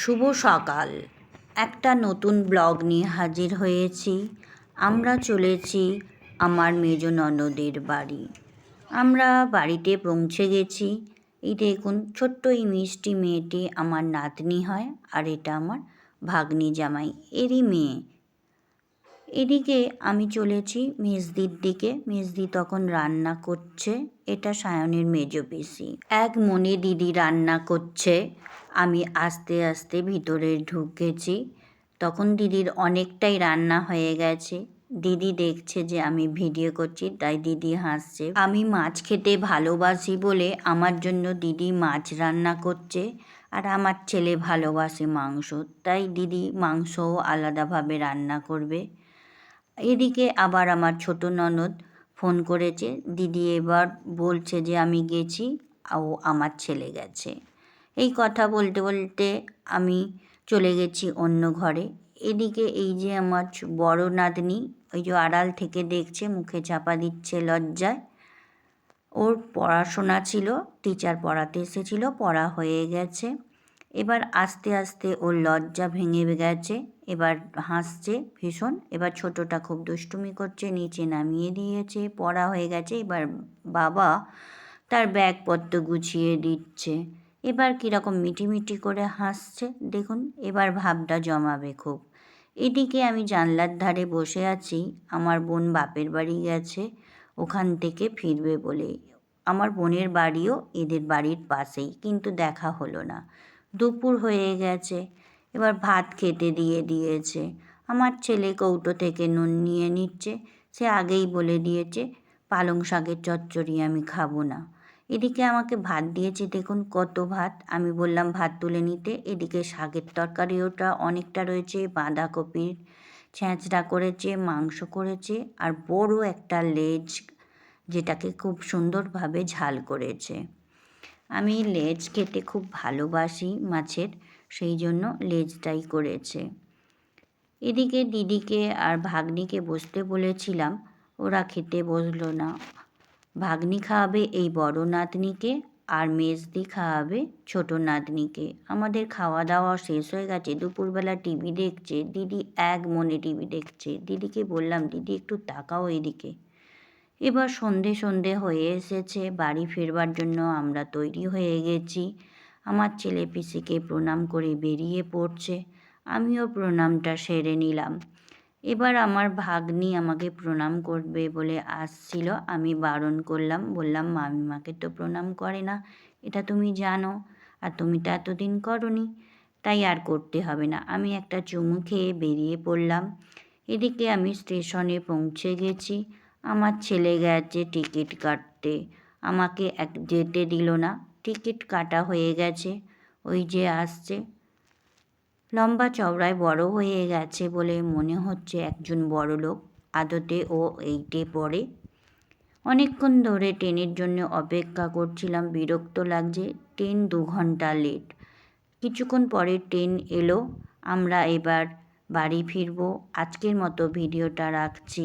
শুভ সকাল। একটা নতুন ব্লগ নিয়ে হাজির হয়েছি। আমরা চলেছি আমার মেজ ননদের বাড়ি। আমরা বাড়িতে পৌঁছে গেছি। এই দেখুন, ছোট্ট এই মিষ্টি মেয়েটি আমার নাতনি হয় আর এটা আমার ভাগ্নি জামাই। এরই মেয়ে। এদিকে আমি চলেছি মেজদির দিকে। মেজদি তখন রান্না করছে। এটা সায়নের মেজ পিসি। এক মনে দিদি রান্না করছে। আমি আস্তে আস্তে ভিতরে ঢুকেছি। তখন দিদির অনেকটাই রান্না হয়ে গেছে। দিদি দেখছে যে আমি ভিডিও করছি, তাই দিদি হাসছে। আমি মাছ খেতে ভালোবাসি বলে আমার জন্য দিদি মাছ রান্না করছে আর আমার ছেলে ভালোবাসে মাংস। তাই দিদি মাংসও আলাদাভাবে রান্না করবে। এদিকে আবার আমার ছোট ননদ ফোন করেছে, দিদি এবার বলছে যে আমি গেছি ও আমার ছেলে গেছে। এই কথা বলতে বলতে আমি চলে গেছি অন্য ঘরে। এদিকে এই যে আমার বড় নাতনি, ওই যে আড়াল থেকে দেখছে, মুখে চাপা দিচ্ছে লজ্জায়। ওর পড়াশোনা ছিল, টিচার পড়াতে এসেছিল, পড়া হয়ে গেছে। এবার আস্তে আস্তে ওর লজ্জা ভেঙে গেছে, এবার হাসছে ভীষণ, এবার ছোটোটা খুব দুষ্টুমি করছে, নিচে নামিয়ে দিয়েছে, পড়া হয়ে গেছে, এবার বাবা তার ব্যাগপত্র গুছিয়ে দিচ্ছে। এবার কীরকম মিটিমিটি করে হাসছে, দেখুন, এবার ভাবটা জমাবে খুব। এদিকে আমি জানলার ধারে বসে আছি, আমার বোন বাপের বাড়ি গেছে, ওখান থেকে ফিরবে বলে। আমার বোনের বাড়িও এদের বাড়ির পাশেই, কিন্তু দেখা হলো না। দুপুর হয়ে গেছে। এবার ভাত খেতে দিয়ে দিয়েছে। আমার ছেলে কৌটো থেকে নুন নিয়ে নিচ্ছে। সে আগেই বলে দিয়েছে, পালং শাকের চচ্চড়ি আমি খাব না। এদিকে আমাকে ভাত দিয়েছে, দেখুন কত ভাত। আমি বললাম, ভাত তুলে নিতে। এদিকে শাকের তরকারি ওটা অনেকটা রয়েছে, বাঁধাকপির ছ্যাঁচড়া করেছে, মাংস করেছে, আর বড় একটা লেজ যেটাকে খুব সুন্দরভাবে ঝাল করেছে। আমি লেজ খেতে খুব ভালোবাসি মাছের, সেই জন্য লেজটাই করেছে। এদিকে দিদিকে আর ভাগ্নিকে বসতে বলেছিলাম, ওরা খেতে বসল না। ভাগ্নি খাওয়াবে এই বড় নাতনিকে আর মেজদি খাওয়াবে ছোট নাতনিকে। আমাদের খাওয়া দাওয়া শেষ হয়ে গেছে, দুপুরবেলা টিভি দেখছে, দিদি এক মনে টিভি দেখছে। দিদিকে বললাম, দিদি একটু তাকাও এদিকে। এবার সন্ধে সন্ধে হয়ে এসেছে, বাড়ি ফেরবার জন্য আমরা তৈরি হয়ে গেছি। আমার ছেলে পিসিকে প্রণাম করে বেরিয়ে পড়ছে, আমিও প্রণামটা সেরে নিলাম। এবার আমার ভাগ্নি আমাকে প্রণাম করবে বলে আসছিল, আমি বারণ করলাম, বললাম, মামিমাকে তো প্রণাম করে না, এটা তুমি জানো, আর তুমি তো এতদিন করনি, তাই আর করতে হবে না। আমি একটা চুমু খেয়ে বেরিয়ে পড়লাম। এদিকে আমি স্টেশনে পৌঁছে গেছি আমার ছেলে গেছে টিকিট কাটতে। আমাকে এক যেতে দিল না। টিকিট কাটা হয়ে গেছে। ওই যে আসছে। লম্বা চওড়ায় বড় হয়ে গেছে বলে মনে হচ্ছে একজন বড় লোক। আদতে ও এইটে পড়ে। অনেকক্ষণ ধরে ট্রেনের জন্য অপেক্ষা করছিলাম। বিরক্ত লাগছে। ট্রেন দু ঘণ্টা লেট। কিছুক্ষণ পরে ট্রেন এলো। আমরা এবার বাড়ি ফিরবো। আজকের মতো ভিডিওটা রাখছি।